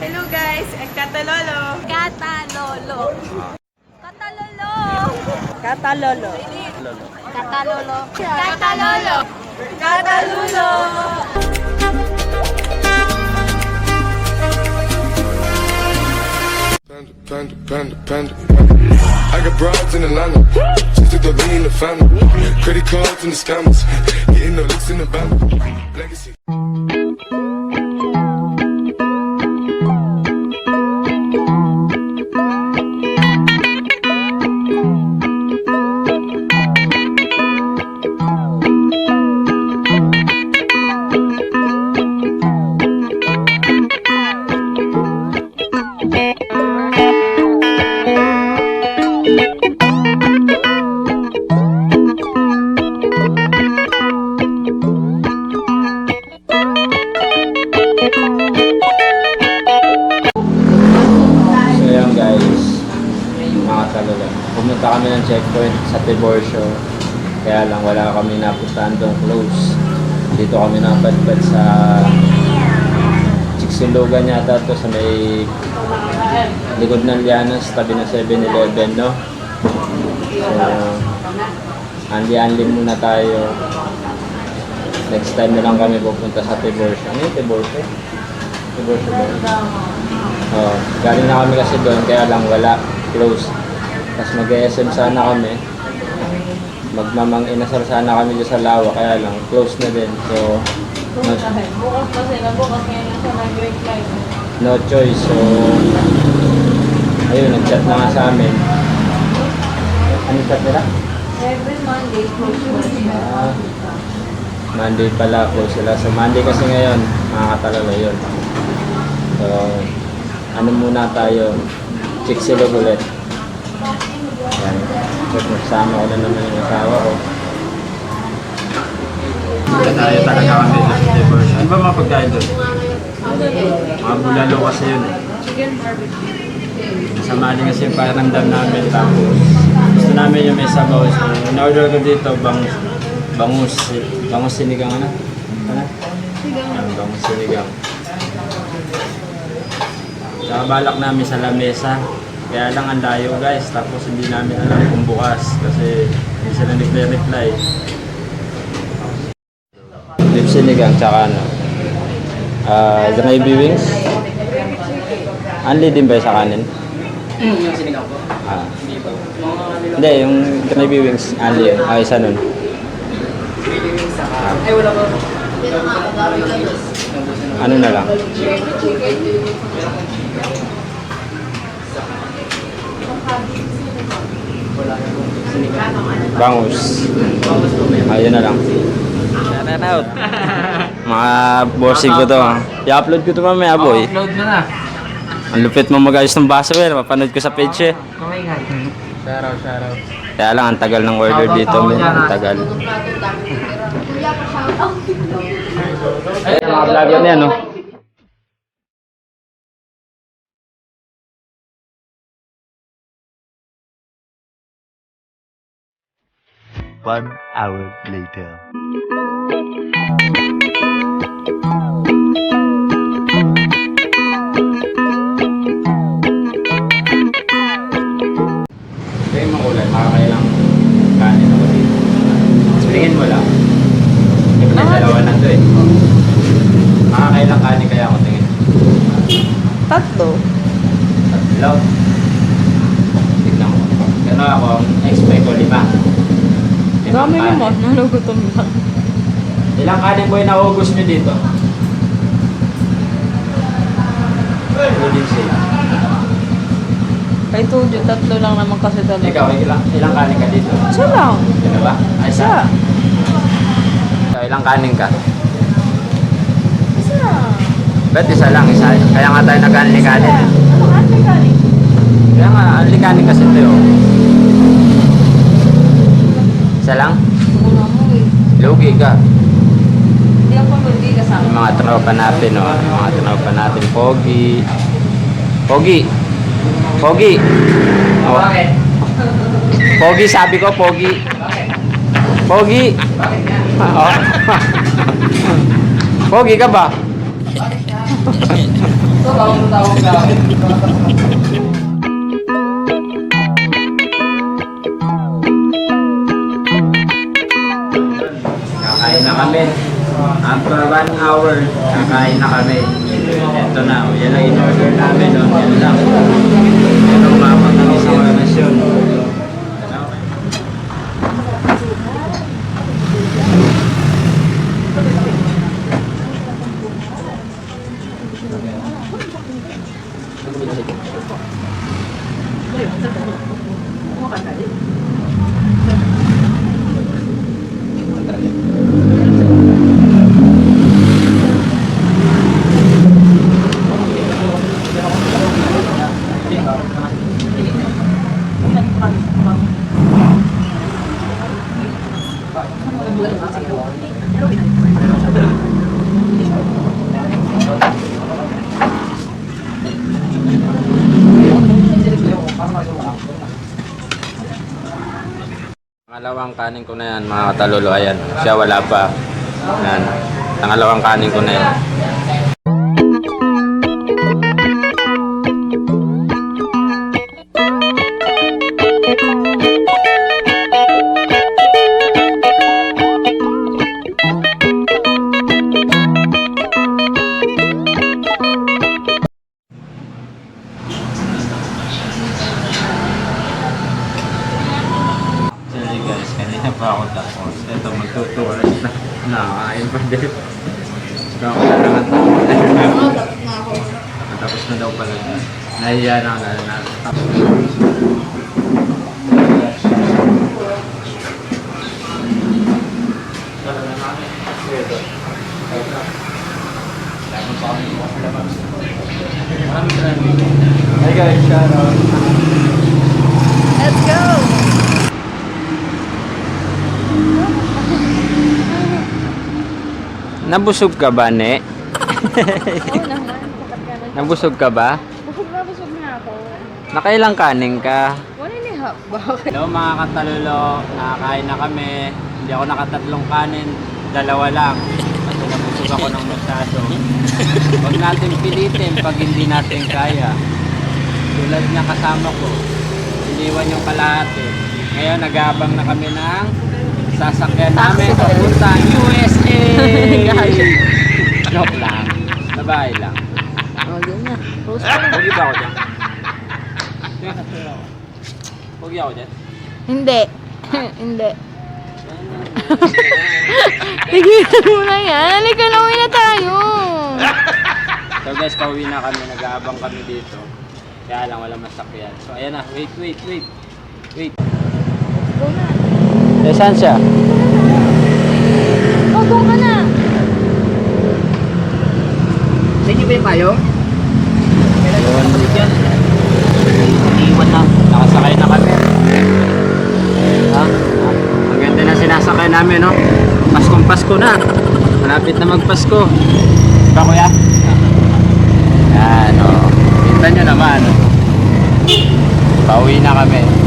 Hello guys, ang Katalolo. Katalolo. Katalolo. Katalolo. Katalolo. Katalolo. Katalolo. Panda, panda, panda, panda. I got broads in Atlanta. Just took the lean in the family. Credit cards and the scammers. Getting no licks in the band. Legacy. Tiborcio. Kaya lang wala kami napuntahan doon close. Dito kami napadpad sa Chicxulugan yata to sa may likod ng Lianas, tabi ng 7-Eleven, no? So, anli-anli muna tayo. Next time na lang kami pupunta sa Tiborcio. Ano yung Tiborcio? Tiborcio ba? Oh, galing na kami kasi doon, kaya lang wala, close. Tapos mag-SM sana kami. Magmamang inasal sana kami dyan sa Lawa, kaya lang, close na din. So, no, Bukas kasi na bukas ngayon na siya nag-break live. no choice. So, ayun, nag-chat na nga sa amin. Ano chat nila? Every Monday, close Ah, Monday pala, close sila. So, Monday kasi ngayon, makakatalala yun. So, ano muna tayo, chiksilog ulit. Yan. So, kasama ko na naman yung asawa ko. Tayo talaga kami sa diversion. Ano ba mga pagkain doon? Mga bulalo kasi yun eh. Chicken barbecue. Sama din kasi yung pakiramdam namin. Tapos gusto namin yung may sabaw. So, in-order ko dito bang bangus. Bangus sinigang ano? Ano? Bangus sinigang. Saka balak namin sa lamesa. Kaya lang ang layo guys. Tapos hindi namin alam kung bukas. Kasi hindi sila nagre-reply. Beef sinigang tsaka ano? Ah, gravy wings. Anli din ba yung sa kanin? Yung sinigang po. Ah. Hindi po. Hindi, yung gravy wings, anli yun. Ah, isa nun. Feeling sa Ay, wala po. Ano na lang? Po. Bangus. Ayun na lang. Shout out. Mga bossing ko to. ah. I-upload ko to mamaya, boy. Upload mo na. Ang lupit mo mag-ayos ng baso, eh. Mapanood ko sa page, eh. Oh my God. Shoutout, shoutout. Kaya lang, ang tagal ng order dito, men. Ang tagal. Ayun, mga vlogger na yan, no? One hour later. Ito yung makulay, makakailang kanin ako dito. Tingin mo lang. Hindi ko na dalawa na to eh. Makakailang kanin kaya ako tingin. Tatlo. Tatlo. Tignan mo. Gano'n ako, expect ko lima. Dami kanin. naman, nalugutom lang. Ilang kanin mo yung naubos nyo dito? Ulit sila. I told you, tatlo lang naman kasi talaga. Ikaw, ilang, ilang kanin ka dito? Isa lang. Ano ba? Ay, Isa. Ikaw, ilang kanin ka? Isa. Ba't isa lang? Isa. Kaya nga tayo nag-anli-kanin. Ano, ate kanin? Kaya nga, anli-kanin kasi ito yun. Isa lang? Mga mo eh. Ka. Hindi ako lugi kasama. Yung mga tropa natin, no? Yung mga tropa natin. Pogi. Pogi. Pogi. Oh. Pogi, sabi ko, Pogi. Pogi. Oh. Pogi ka ba? Kakain na kami. After one hour, kakain na kami. Ito na, oh, yan ang in-order namin. Oh. Yan lang. Yan ang umabot ng isang Pangalawang kanin ko na yan, mga katalolo. Ayan, siya wala pa. Ayan, pangalawang kanin ko na yan. Ako tapos. Ito, magtutuwas na. Nakakain pa din. Ikaw ko na lang Tapos na daw pala. Nahiya na ako na na. Hey guys, shout out. Let's go! Nabusog ka ba, Ne? Oo naman. Na. Nabusog ka ba? Busog na busog na ako. Nakailang kanin ka? One and a half. Bakit? Hello mga katalolo, nakakain na kami. Hindi ako nakatatlong kanin, dalawa lang. Kasi nabusog ako ng masyado. Huwag natin pilitin pag hindi natin kaya. Tulad niya kasama ko, iniwan yung kalahati. Ngayon nag-aabang na kami ng sasakyan namin papuntang USA! Joke lang. Sa bahay lang. Oh, yun na. Post Huwag ba ako dyan? Huwag ako dyan. Hindi. Hindi. Tigilan mo na yan. Halika na, uwi na tayo. So guys, pauwi na kami, nag-aabang kami dito. Kaya lang wala masakyan. So ayan na, wait, wait, wait. Wait. Go na. Eh, saan siya? Oh, go ka na. Sa inyo ba yung payong? Yun. Iniwan na. Nakasakay na kami. Ha? Ang ganda na sinasakay namin, no? Paskong Pasko na. Malapit na magpasko. Ba, kuya? Yan, o. Kita nyo naman. Pauwi na kami.